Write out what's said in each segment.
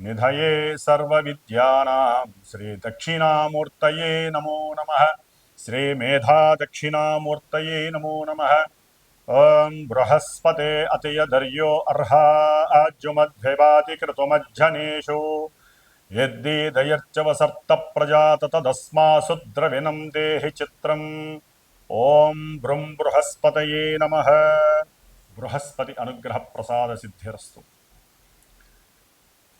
निधये सर्वविद्यानां श्रीदक्षिणामूर्तये नमो नमः। श्रीमेधादक्षिणामूर्तये नमो नमः। ॐ बृहस्पते अतियधर्यो अर्हा आज्युमद्भिभाति क्रतुमज्जनेषु यद्दीदयर्चवसर्तप्रजा ततदस्मासु द्रविणं देहि चित्रम्। ॐ बृं बृहस्पतये नमः। बृहस्पति अनुग्रहप्रसादसिद्धिरस्तु।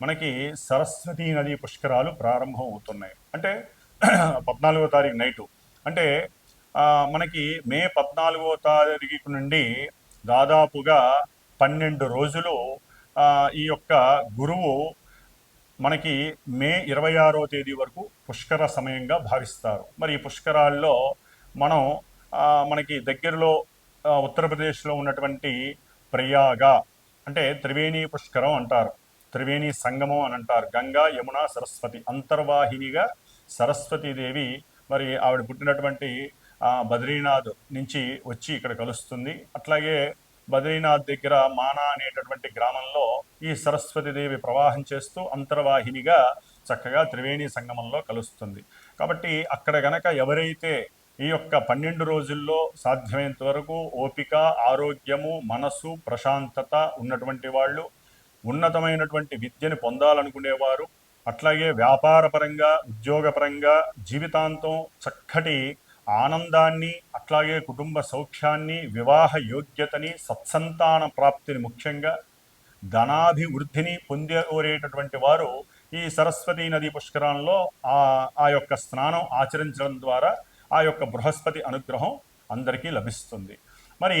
మనకి సరస్వతీ నది పుష్కరాలు ప్రారంభం అవుతున్నాయి అంటే పద్నాలుగో తారీఖు నైటు. అంటే మనకి మే పద్నాలుగో తారీఖు నుండి దాదాపుగా పన్నెండు రోజులు ఈ యొక్క గురువు మనకి మే ఇరవై ఆరో తేదీ వరకు పుష్కర సమయంగా భావిస్తారు. మరి ఈ పుష్కరాల్లో మనం మనకి దగ్గరలో ఉత్తరప్రదేశ్లో ఉన్నటువంటి ప్రయాగ అంటే త్రివేణి పుష్కరం అంటారు. త్రివేణి సంగమం అని అంటారు. గంగా యమున సరస్వతి అంతర్వాహినిగా సరస్వతీదేవి మరి ఆవిడ పుట్టినటువంటి బద్రీనాథ్ నుంచి వచ్చి ఇక్కడ కలుస్తుంది. అట్లాగే బద్రీనాథ్ దగ్గర మానా అనేటటువంటి గ్రామంలో ఈ సరస్వతీదేవి ప్రవాహం చేస్తూ అంతర్వాహినిగా చక్కగా త్రివేణి సంగమంలో కలుస్తుంది. కాబట్టి అక్కడ గనక ఎవరైతే ఈ యొక్క పన్నెండు రోజుల్లో సాధ్యమైనంత వరకు ఓపిక ఆరోగ్యము మనసు ప్రశాంతత ఉన్నటువంటి వాళ్ళు ఉన్నతమైనటువంటి విద్యను పొందాలనుకునేవారు. అట్లాగే వ్యాపారపరంగా ఉద్యోగపరంగా జీవితాంతం చక్కటి ఆనందాన్ని అట్లాగే కుటుంబ సౌఖ్యాన్ని వివాహ యోగ్యతని సత్సంతాన ప్రాప్తిని ముఖ్యంగా ధనాభివృద్ధిని పొందేటటువంటి వారు ఈ సరస్వతీ నదీ పుష్కరాలలో ఆ ఆ యొక్క స్నానం ఆచరించడం ద్వారా ఆ యొక్క బృహస్పతి అనుగ్రహం అందరికీ లభిస్తుంది. మరి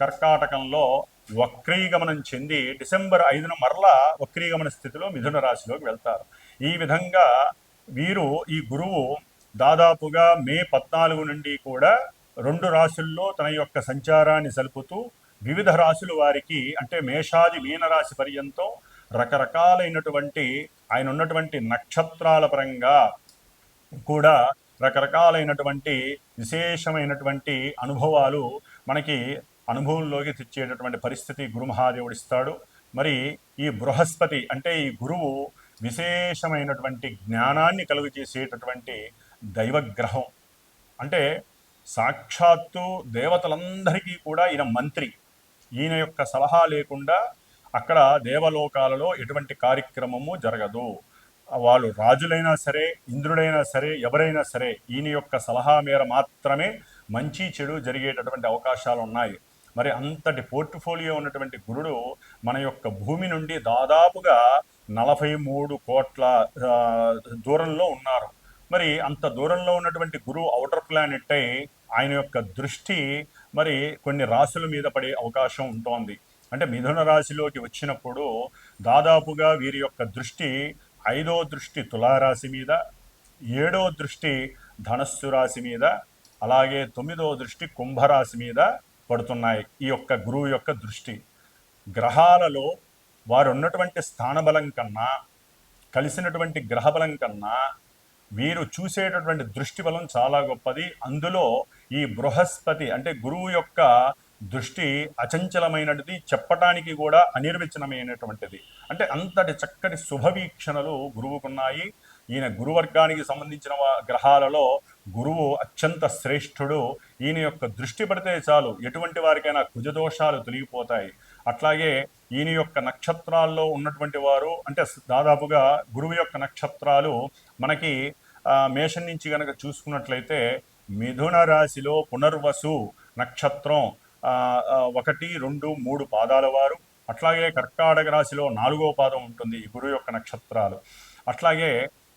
కర్కాటకంలో వక్రీగమనం చెంది డిసెంబర్ ఐదున మరలా వక్రీగమన స్థితిలో మిథున రాశిలోకి వెళ్తారు. ఈ విధంగా వీరు ఈ గురువు దాదాపుగా మే పద్నాలుగు నుండి కూడా రెండు రాశుల్లో తన యొక్క సంచారాన్ని సలుపుతూ వివిధ రాశుల వారికి అంటే మేషాది మీనరాశి పర్యంతం రకరకాలైనటువంటి ఆయన ఉన్నటువంటి నక్షత్రాల పరంగా కూడా రకరకాలైనటువంటి విశేషమైనటువంటి అనుభవాలు మనకి అనుభవంలోకి తెచ్చేటటువంటి పరిస్థితి గురుమహాదేవుడు ఇస్తాడు. మరి ఈ బృహస్పతి అంటే ఈ గురువు విశేషమైనటువంటి జ్ఞానాన్ని కలుగు చేసేటటువంటి దైవగ్రహం. అంటే సాక్షాత్తు దేవతలందరికీ కూడా ఈయన మంత్రి. ఈయన యొక్క సలహా లేకుండా అక్కడ దేవలోకాలలో ఎటువంటి కార్యక్రమము జరగదు. వాళ్ళు రాజులైనా సరే ఇంద్రుడైనా సరే ఎవరైనా సరే ఈయన యొక్క సలహా మేర మాత్రమే మంచి చెడు జరిగేటటువంటి అవకాశాలు ఉన్నాయి మరి అంతటి పోర్ట్ఫోలియో ఉన్నటువంటి గురుడు మన యొక్క భూమి నుండి దాదాపుగా నలభై మూడు కోట్ల దూరంలో ఉన్నారు. మరి అంత దూరంలో ఉన్నటువంటి గురువు అవుటర్ ప్లానెట్ అయి ఆయన యొక్క దృష్టి మరి కొన్ని రాశుల మీద పడే అవకాశం ఉంటోంది. అంటే మిథున రాశిలోకి వచ్చినప్పుడు దాదాపుగా వీరి యొక్క దృష్టి ఐదో దృష్టి తులారాశి మీద ఏడో దృష్టి ధనస్సు రాశి మీద అలాగే తొమ్మిదో దృష్టి కుంభరాశి మీద పడుతున్నాయి. ఈ యొక్క గురువు యొక్క దృష్టి. గ్రహాలలో వారు ఉన్నటువంటి స్థానబలం కన్నా కలిసినటువంటి గ్రహబలం కన్నా వీరు చూసేటటువంటి దృష్టి బలం చాలా గొప్పది. అందులో ఈ బృహస్పతి అంటే గురువు యొక్క దృష్టి అచంచలమైనది చెప్పటానికి కూడా అనిర్వచనమైనటువంటిది. అంటే అంతటి చక్కటి శుభవీక్షణలు గురువుకున్నాయి. ఈయన గురువర్గానికి సంబంధించిన గ్రహాలలో గురువు అత్యంత శ్రేష్ఠుడు. ఈయన యొక్క దృష్టి పడితే చాలు ఎటువంటి వారికైనా కుజదోషాలు తొలగిపోతాయి. అట్లాగే ఈయన యొక్క నక్షత్రాల్లో ఉన్నటువంటి వారు అంటే దాదాపుగా గురువు యొక్క నక్షత్రాలు మనకి మేషం నుంచి కనుక చూసుకున్నట్లయితే మిథున రాశిలో పునర్వసు నక్షత్రం ఒకటి రెండు మూడు పాదాల వారు. అట్లాగే కర్కాటక రాశిలో నాలుగో పాదం ఉంటుంది ఈ గురువు యొక్క నక్షత్రాలు. అట్లాగే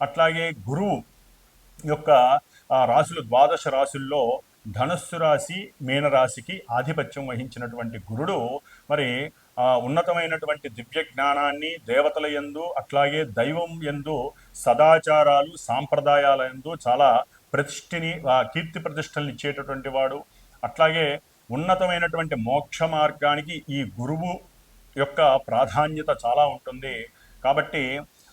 అట్లాగే గురువు యొక్క రాశులు ద్వాదశ రాశుల్లో ధనస్సు రాశి మీనరాశికి ఆధిపత్యం వహించినటువంటి గురుడు మరి ఉన్నతమైనటువంటి దివ్య జ్ఞానాన్ని దేవతల యందు అట్లాగే దైవం యందు సదాచారాలు సాంప్రదాయాల యందు చాలా ప్రతిష్ఠిని కీర్తి ప్రతిష్టలను ఇచ్చేటటువంటి వాడు. అట్లాగే ఉన్నతమైనటువంటి మోక్ష మార్గానికి ఈ గురువు యొక్క ప్రాధాన్యత చాలా ఉంటుంది. కాబట్టి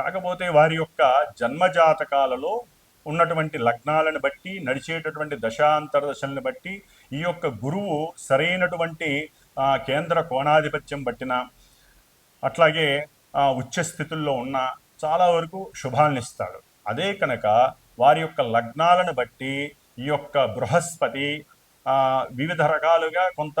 కాకపోతే వారి యొక్క జన్మజాతకాలలో ఉన్నటువంటి లగ్నాలను బట్టి నడిచేటటువంటి దశాంతర దశలను బట్టి ఈ యొక్క గురువు సరైనటువంటి కేంద్ర కోణాధిపత్యం బట్టిన అట్లాగే ఆ, ఉచ్చ స్థితుల్లో ఉన్న చాలా వరకు శుభాలనిస్తాడు అదే కనుక వారి యొక్క లగ్నాలను బట్టి ఈ యొక్క బృహస్పతి వివిధ రకాలుగా కొంత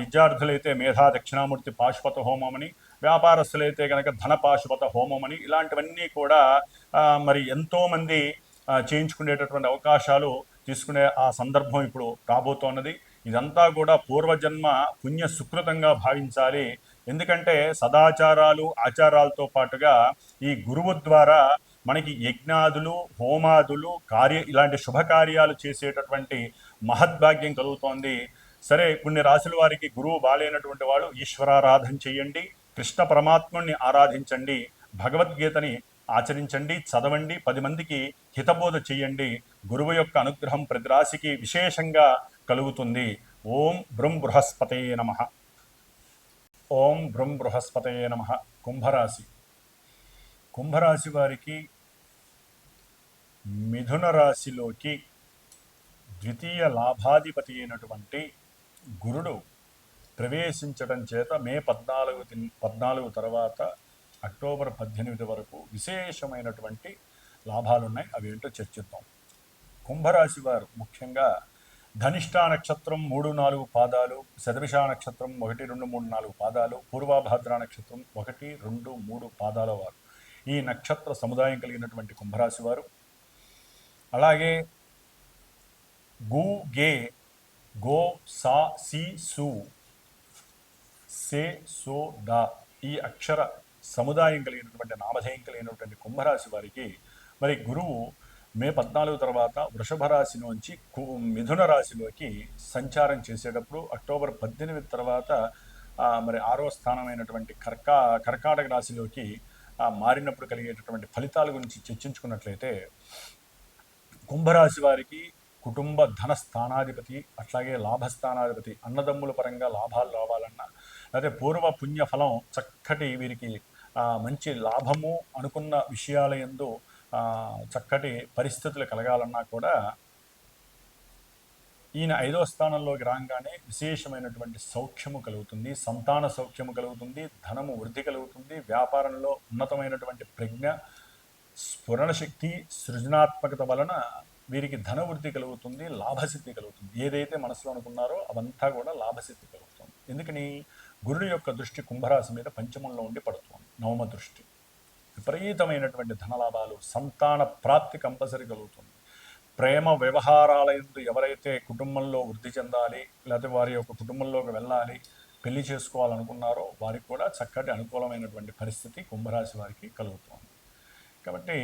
విద్యార్థులైతే మేధా దక్షిణామూర్తి పాశుపత హోమమని వ్యాపారస్తులైతే కనుక ధన పాశుపత హోమమని ఇలాంటివన్నీ కూడా మరి ఎంతోమంది చేయించుకునేటటువంటి అవకాశాలు తీసుకునే ఆ సందర్భం ఇప్పుడు రాబోతోన్నది. ఇదంతా కూడా పూర్వజన్మ పుణ్య సుకృతంగా భావించాలి. ఎందుకంటే సదాచారాలు ఆచారాలతో పాటుగా ఈ గురువు ద్వారా మనకి యజ్ఞాదులు హోమాదులు కార్య ఇలాంటి శుభకార్యాలు చేసేటటువంటి మహద్భాగ్యం కలుగుతోంది. సరే కొన్ని రాసుల వారికి గురువు బాలేనటువంటి వాడు ఈశ్వరారాధన చేయండి కృష్ణ పరమాత్ముణ్ణి ఆరాధించండి భగవద్గీతని ఆచరించండి చదవండి పది మందికి హితబోధ చేయండి గురువు యొక్క అనుగ్రహం ప్రతి రాశికి విశేషంగా కలుగుతుంది. ఓం బృం బృహస్పతే నమ. ఓం బృం బృహస్పతే నమ. కుంభరాశి. కుంభరాశి వారికి మిథున రాశిలోకి ద్వితీయ లాభాధిపతి అయినటువంటి గురుడు ప్రవేశించడం చేత మే పద్నాలుగు తిన్- పద్నాలుగు తర్వాత అక్టోబర్ పద్దెనిమిది వరకు విశేషమైనటువంటి లాభాలు ఉన్నాయి అవి ఏంటో చర్చిద్దాం. కుంభరాశి వారు ముఖ్యంగా ధనిష్టా నక్షత్రం మూడు నాలుగు పాదాలు శతభిష నక్షత్రం ఒకటి రెండు మూడు నాలుగు పాదాలు పూర్వాభాద్ర నక్షత్రం ఒకటి రెండు మూడు పాదాల వారు. ఈ నక్షత్ర సముదాయం కలిగినటువంటి కుంభరాశి వారు. అలాగే గు గే గో సా సి సు సే సో డా ఈ అక్షర సముదాయం కలిగినటువంటి నామధేయం కలిగినటువంటి కుంభరాశి వారికి మరి గురువు మే పద్నాలుగు తర్వాత వృషభ రాశి నుంచి కు- మిథున రాశిలోకి సంచారం చేసేటప్పుడు అక్టోబర్ పద్దెనిమిది తర్వాత మరి ఆరో స్థానమైనటువంటి కర్కా కర్కాటక రాశిలోకి మారినప్పుడు కలిగేటటువంటి ఫలితాల గురించి చర్చించుకున్నట్లయితే కుంభరాశి వారికి కుటుంబ ధన స్థానాధిపతి అట్లాగే లాభస్థానాధిపతి అన్నదమ్ముల పరంగా లాభాలు రావాలన్నా లేకపోతే పూర్వ పుణ్య ఫలం చక్కటి వీరికి మంచి లాభము అనుకున్న విషయాల ఎందు చక్కటి పరిస్థితులు కలగాలన్నా కూడా ఈయన ఐదో స్థానంలోకి రాగానే విశేషమైనటువంటి సౌఖ్యము కలుగుతుంది సంతాన సౌఖ్యము కలుగుతుంది ధనము వృద్ధి కలుగుతుంది వ్యాపారంలో ఉన్నతమైనటువంటి ప్రజ్ఞ స్ఫురణ శక్తి సృజనాత్మకత వలన వీరికి ధన వృద్ధి కలుగుతుంది లాభసిద్ధి కలుగుతుంది. ఏదైతే మనసులో అనుకున్నారో అవంతా కూడా లాభసిద్ధి కలుగుతుంది. ఎందుకని? గురుడు యొక్క దృష్టి కుంభరాశి మీద పంచమంలో ఉండి పడుతుంది. నవమ దృష్టి. విపరీతమైనటువంటి ధనలాభాలు సంతాన ప్రాప్తి కంపల్సరీ కలుగుతుంది. ప్రేమ వ్యవహారాలయందు ఎవరైతే కుటుంబంలో వృద్ధి చెందాలి లేకపోతే వారి యొక్క కుటుంబంలోకి వెళ్ళాలి పెళ్ళి చేసుకోవాలనుకున్నారో వారికి కూడా చక్కటి అనుకూలమైనటువంటి పరిస్థితి కుంభరాశి వారికి కలుగుతుంది. కాబట్టి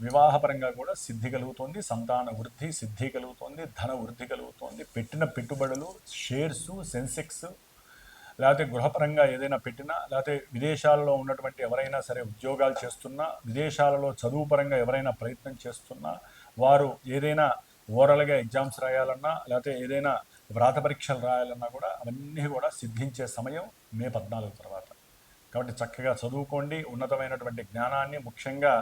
వివాహపరంగా కూడా సిద్ధి కలుగుతోంది సంతాన వృద్ధి సిద్ధి కలుగుతోంది ధన వృద్ధి కలుగుతోంది. పెట్టిన పెట్టుబడులు షేర్స్ సెన్సెక్స్ లేకపోతే గృహపరంగా ఏదైనా పెట్టినా లేకపోతే విదేశాలలో ఉన్నటువంటి ఎవరైనా సరే ఉద్యోగాలు చేస్తున్నా విదేశాలలో చదువు పరంగా ఎవరైనా ప్రయత్నం చేస్తున్నా వారు ఏదైనా ఓరల్గా ఎగ్జామ్స్ రాయాలన్నా లేకపోతే ఏదైనా వ్రాత పరీక్షలు రాయాలన్నా కూడా అవన్నీ కూడా సిద్ధించే సమయం మే పద్నాలుగు తర్వాత. కాబట్టి చక్కగా చదువుకోండి ఉన్నతమైనటువంటి జ్ఞానాన్ని ముఖ్యంగా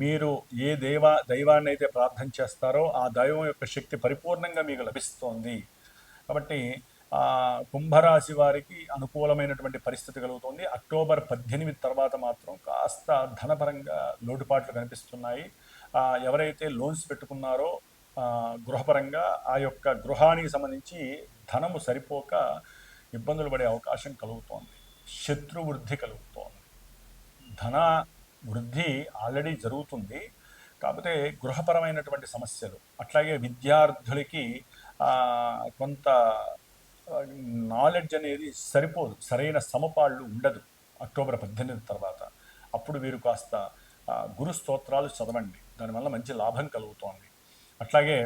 మీరు ఏ దైవ దైవాన్ని అయితే ప్రార్థన చేస్తారో ఆ దైవం యొక్క శక్తి పరిపూర్ణంగా మీకు లభిస్తోంది. కాబట్టి కుంభరాశి వారికి అనుకూలమైనటువంటి పరిస్థితి కలుగుతుంది. అక్టోబర్ పద్దెనిమిది తర్వాత మాత్రం కాస్త ధనపరంగా లోటుపాట్లు కనిపిస్తున్నాయి. ఎవరైతే లోన్స్ పెట్టుకున్నారో గృహపరంగా ఆ యొక్క గృహానికి సంబంధించి ధనము సరిపోక ఇబ్బందులు పడే అవకాశం కలుగుతోంది. శత్రువృద్ధి కలుగుతోంది. ధన వృద్ధి ఆల్రెడీ జరుగుతుంది. కాకపోతే గృహపరమైనటువంటి సమస్యలు అట్లాగే విద్యార్థులకి కొంత నాలెడ్జ్ అనేది సరిపోదు సరైన సమపాళ్ళు ఉండదు అక్టోబర్ పద్దెనిమిది తర్వాత. అప్పుడు వీరు కాస్త గురు స్తోత్రాలు చదవండి. దానివల్ల మంచి లాభం కలుగుతోంది. అట్లాగే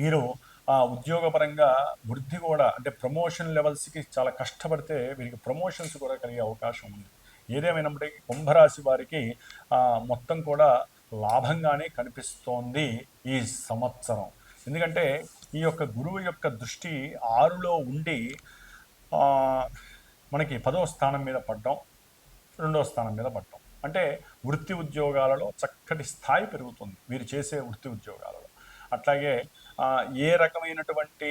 వీరు ఆ ఉద్యోగపరంగా వృద్ధి కూడా అంటే ప్రమోషన్ లెవెల్స్కి చాలా కష్టపడితే వీరికి ప్రమోషన్స్ కూడా కలిగే అవకాశం ఉంది. ఏదేమైనప్పటికీ కుంభరాశి వారికి మొత్తం కూడా లాభంగానే కనిపిస్తోంది ఈ సంవత్సరం. ఎందుకంటే ఈ యొక్క గురువు యొక్క దృష్టి ఆరులో ఉండి మనకి పదో స్థానం మీద పడ్డం రెండో స్థానం మీద పడ్డం. అంటే వృత్తి ఉద్యోగాలలో చక్కటి స్థాయి పెరుగుతుంది. వీరు చేసే వృత్తి ఉద్యోగాలలో. అట్లాగే ఏ రకమైనటువంటి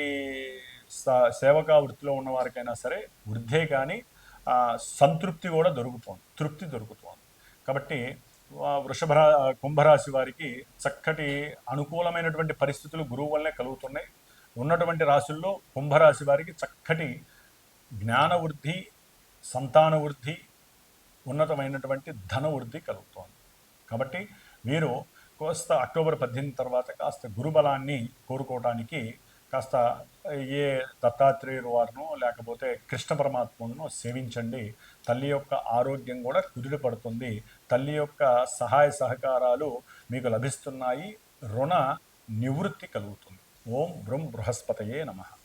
సేవకా వృత్తిలో ఉన్నవారికైనా సరే వృద్ధే కానీ సంతృప్తి కూడా దొరుకుతోంది తృప్తి దొరుకుతోంది. కాబట్టి వృషభ కుంభరాశి వారికి చక్కటి అనుకూలమైనటువంటి పరిస్థితులు గురువు వల్లనే కలుగుతున్నాయి. ఉన్నటువంటి రాశుల్లో కుంభరాశి వారికి చక్కటి జ్ఞాన వృద్ధి సంతాన వృద్ధి ఉన్నతమైనటువంటి ధన వృద్ధి కలుగుతోంది. కాబట్టి వీరు కోస్త అక్టోబర్ పద్దెనిమిది తర్వాత కాస్త గురుబలాన్ని కోరుకోవడానికి కాస్త ఏ దత్తాత్రేయుడు వారినో లేకపోతే కృష్ణ పరమాత్మను సేవించండి. తల్లి యొక్క ఆరోగ్యం కూడా కుదిరి పడుతుంది. తల్లి యొక్క సహాయ సహకారాలు మీకు లభిస్తున్నాయి. రుణ నివృత్తి కలుగుతుంది. ఓం బ్రం బృహస్పతయే నమః.